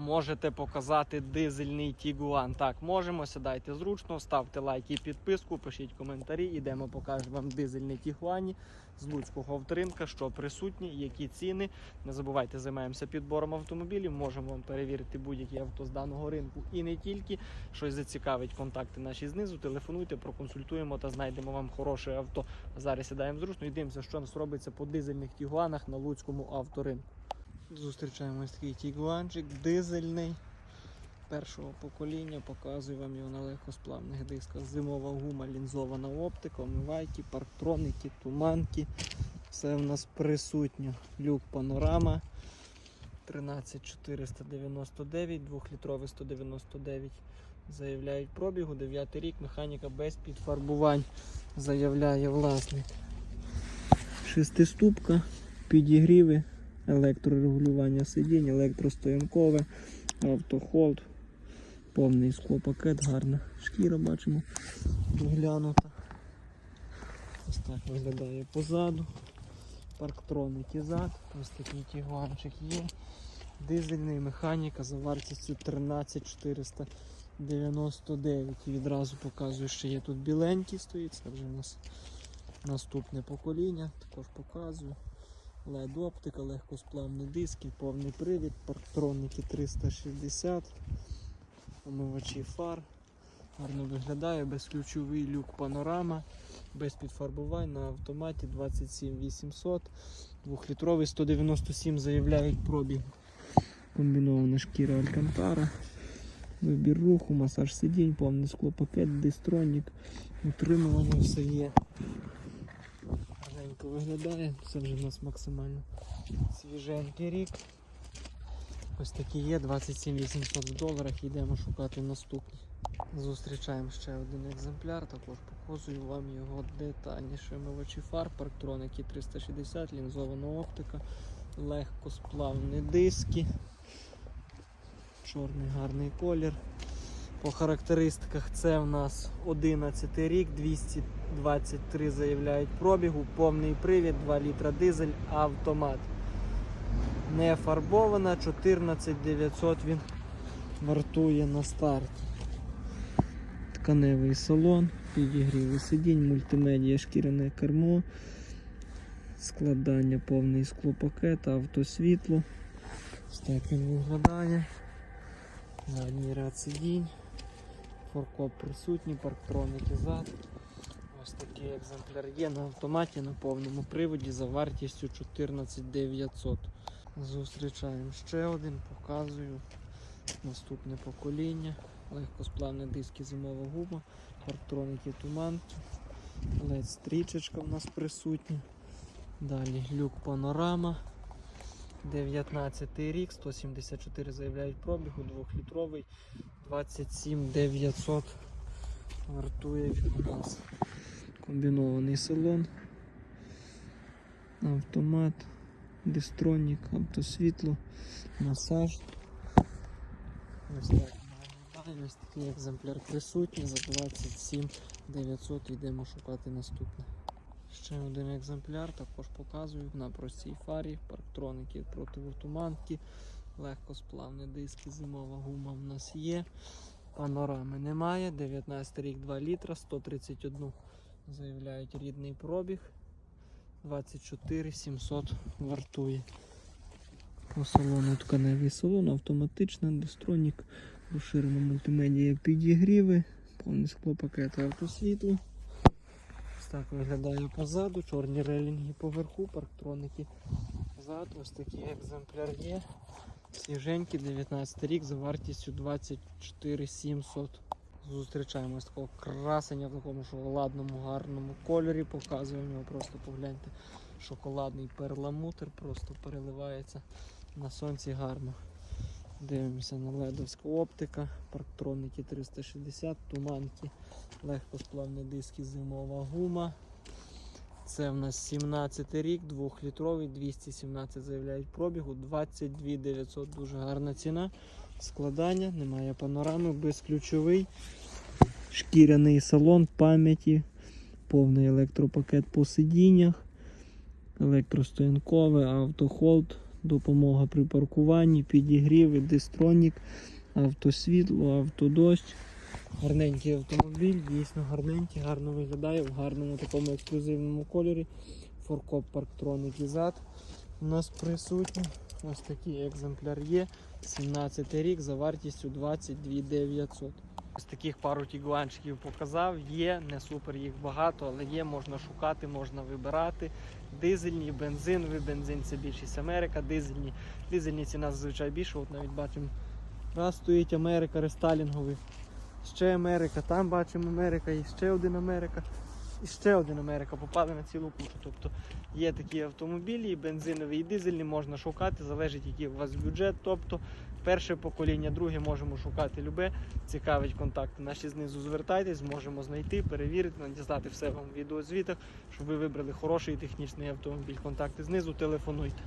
можете показати дизельний Тігуан. Так, можемо, сідайте зручно, ставте лайки і підписку, пишіть коментарі. Ідемо, покажемо вам дизельний Тігуані з Луцького авторинка, що присутні, які ціни. Не забувайте, займаємося підбором автомобілів. Можемо вам перевірити будь-які авто з даного ринку і не тільки. Щось зацікавить, контакти наші знизу. Телефонуйте, проконсультуємо та знайдемо вам хороше авто. Зараз сідаємо зручно і дивимося, що нас робиться по дизельних Тігуанах на Луцькому авторинку. Зустрічаємо ось такий тігуанчик дизельний першого покоління. Показую вам його на легкосплавних дисках. Зимова гума, лінзована оптика, омивайки, парктроники, туманки. Все в нас присутньо. Люк панорама 13499, 2-літровий 199. Заявляють пробігу, 9 рік, механіка без підфарбувань. Заявляє власник. Шестиступка, підігріви, електрорегулювання сидінь, електростоянкове, автохолд, повний склопакет, гарна шкіра бачимо, доглянута. Ось так виглядає позаду. Парктроники зад, ось такий тігуанчик є. Дизельний механіка за вартістю 13499. І відразу показую, що є тут біленький стоїть. Це вже у нас наступне покоління. Також показую. LED оптика, легкосплавні диски, повний привід, парктроники 360, омивачі фар. Гарно виглядає, безключовий люк панорама, без підфарбувань на автоматі 27800, 2-літровий 197 заявляють пробіг. Комбінована шкіра Алькантара. Вибір руху, масаж сидінь, повний склопакет, дистронік, утримування все є. Гарненько виглядає, це вже в нас максимально свіженький рік. Ось такі є, 27 800 в доларах, йдемо шукати наступні. Зустрічаємо ще один екземпляр, також показую вам його детальніше. Омивачі фар, парктроники 360, лінзована оптика, легкосплавні диски, чорний гарний колір. По характеристиках це в нас 11 рік, 223 заявляють пробігу, повний привід, 2 літра дизель, автомат. Не фарбована, 14900 він вартує на старті. Тканевий салон, підігрівий сидінь, мультимедіа, шкіряне кермо, складання повний склопакет, автосвітло. Ось так він виглядає. Задній ряд сидінь. Форкоп присутній, парктроники зад. Ось такий екземпляр є на автоматі на повному приводі за вартістю 14900. Зустрічаємо ще один, показую наступне покоління. Легкосплавні диски зимова гума, парктроники туманки, LED стрічечка в нас присутня. Далі люк панорама. 19 рік, 174 заявляють пробігу, 2-літровий, 27 900 вартує у нас. Комбінований салон, автомат, дистронік, автосвітло, масаж. Ось так. Ось такий екземпляр присутній за 27 900 йдемо шукати наступне. Ще один екземпляр, також показую на простій фарі, парктроники противотуманки, легкосплавні диски, зимова гума в нас є. Панорами немає. 19 рік 2 літра, 131 заявляють рідний пробіг. 24 700 вартує. По салону тканевий салон, автоматична, дистронік, розширена мультимедія підігріви, повний склопакет автосвітло. Так виглядає позаду, чорні релінги поверху, парктроники ззаду. Ось такий екземпляр є. Свіженький, 19 рік за вартістю 24 700. Зустрічаємо ось такого красення в такому шоколадному гарному кольорі. Показуємо його, просто погляньте. Шоколадний перламутр просто переливається на сонці гарно. Дивимося на ледовська оптика, парктроники 360, туманки, легкосплавні диски, зимова гума. Це в нас 17 рік, 2-літровий, 217 заявляють пробігу, 22 900, дуже гарна ціна. Складання, немає панорами, безключовий, шкіряний салон пам'яті, повний електропакет по сидіннях, електростоянкове, автохолд, допомога при паркуванні, підігріви, дистронік, автосвітло, автодощ. Гарненький автомобіль, дійсно гарненький, гарно виглядає в гарному такому ексклюзивному кольорі. Форкоп Парктроник і зад у нас присутній. Ось такий екземпляр є. 17 рік за вартістю 22 900. Ось таких пару тігуанчиків показав. Є, не супер їх багато, але є, можна шукати, можна вибирати. Дизельні, бензинові, бензин це більшість Америка, дизельні. Дизельні ціна зазвичай більше. От навіть бачимо, раз стоїть Америка, рестайлінговий. Ще Америка, там бачимо Америка, і ще один Америка, і ще один Америка. Попали на цілу кучу. Тобто є такі автомобілі, і бензинові, і дизельні можна шукати, залежить, який у вас бюджет. Тобто перше покоління, друге можемо шукати любе. Цікавить контакти наші знизу звертайтесь, зможемо знайти, перевірити, надіслати все вам в відеозвітах, щоб ви вибрали хороший технічний автомобіль. Контакти знизу, телефонуйте.